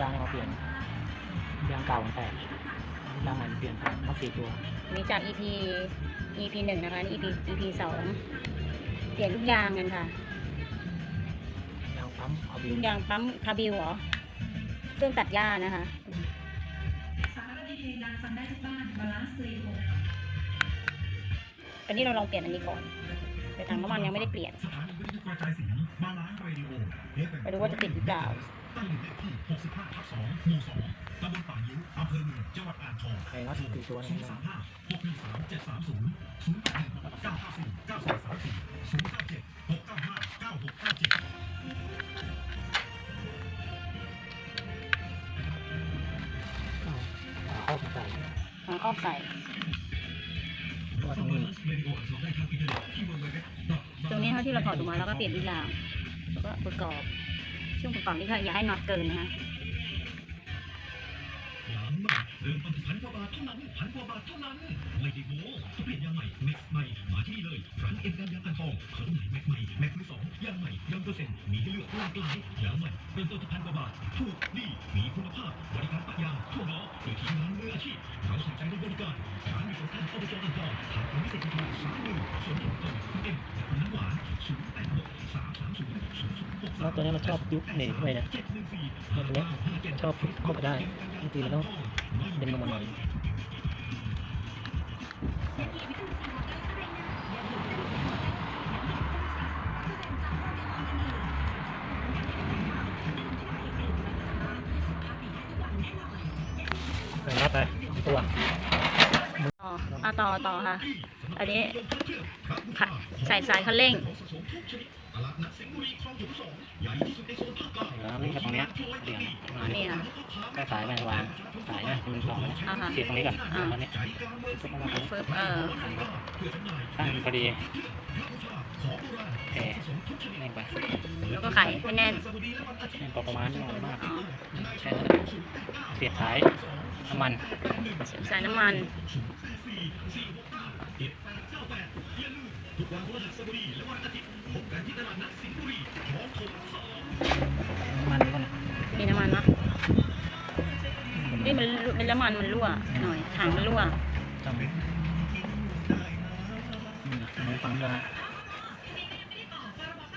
ยางมาเปลี่ยนยางเก่ามันแตกยางใหม่มันเปลี่ยนทั้งสี่ตัวนี่จาก EP EP หนึ่งนะคะนี่ EP EP สองเปลี่ยนลูกยางกันค่ะยางปั๊มเอาบิลูวกยางปั๊มคาบิลเหรอเครื่องตัดหญ้านะคะสารคดีดังฟังได้ทุกบ้านบาลานซ์รีโมทอันนี้เราลองเปลี่ยนอันนี้ก่อน แต่ถังน้ำมันยังไม่ได้เปลี่ยนสถานีวิทยุกระจายเสียงบาลานซ์เรดิโอเอฟเอ็มไปดูว่าจะติดหรือเปล่าตั้งอยู่เลขที่ 65ทับ2หมู่2ตำบลป่ายิ้วอำเภอเมืองจังหวัดอ่างทองไอ้น็อตสี่ตัวนี่นะ035 613 730 081 954 9434 097 695 9697เอาเข้าใส่ทางครอบใส่ตัวตรงนี้เรดิโออัดเสียงได้ทางอิน เท่าที่เราถอดออกมาแล้วก็เปลี่ยนลูกยางแล้วก็ประกอบ ช่วงประกอบนี่ค่ะอย่าให้น็อตเกินนะคะยางใหม่เริ่มต้นที่พันกว่าบาทเท่านั้นพันกว่าบาทเท่านั้นไม่ได้โม้จะเปลี่ยนยางใหม่แม็กใหม่มาที่นี่เลยร้านเอ็มการยางอ่างทองเขาต้องไหนแม็กใหม่แม็กมือสองยางใหม่ยางเปอร์เซ็นต์มีให้เลือกหลากหลายยางใหม่เริ่มต้นที่พันกว่าบาทถูกดีมีคุณภาพบริการปะยางทั่วล้อโดยทีมงานมืออาชีพเราใส่ใจในบริการร้านอยู่ตรงข้ามอบจอ่างทอง แล้วตัวนี้มันชอบยุบหนีด้วยนะเจ็ดหนึ่งสี่ตัวนี้ชอบเข้าไปได้บางทีมันต้องเด็นลงมาหน่อยใส่น็อตไปตัว เอาต่อต่อค่ะ อันนี้ค่ะใส่สายคันเร่งแล้วนี่ก็ตรงเนี้ยเดี่ยงมานี่นี่ค่ะก็สายไปวางสายนะมันต่อนะอ่าฮะเสียบตรงนี้ก่อนอ่าตอนนี้ปุ๊บลงมาตรงนี้ฟึบเออตั้งพอดีโอเคแน่นไปแล้วก็ไขให้แน่นแน่นพอประมาณไม่ต้องมากอ๋อใช่แล้วเสียบสาย น้ำมันเสียบสายน้ำมันน้ำมันก็นะมีน้ำมันเนาะนี่มันเป็นน้ำมันมันรั่วหน่อยถังมันรั่วจำนี่นะหมูปั๊มแล้วนะ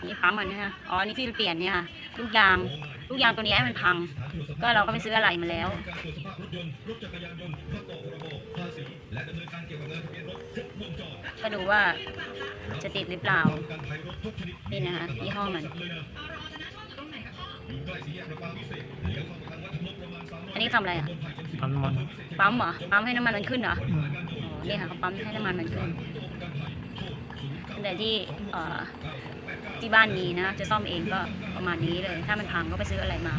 นี่ปั๊มมันเนี่ยค่ะอ๋อนี่ที่เปลี่ยนเนี่ยค่ะ ลูกยางลูกยางตัวนี้ให้มันพัง ก็เราก็ไปซื้ออะไรมาแล้วก็ดูว่าจะติดหรือเปล่า นี่นะคะยี่ห้อมัน อันนี้ทำอะไรอะ ปั๊มน้ำมันปั๊มเหรอ ปั๊มให้น้ำมันมันขึ้นเหรออืมอ๋อนี่ค่ะเขาปั๊มให้น้ำมันมันขึ้นแต่ที่เอ่อ ที่บ้านมีนะ จะซ่อมเองก็ประมาณนี้เลย ถ้ามันพังก็ไปซื้ออะไรมา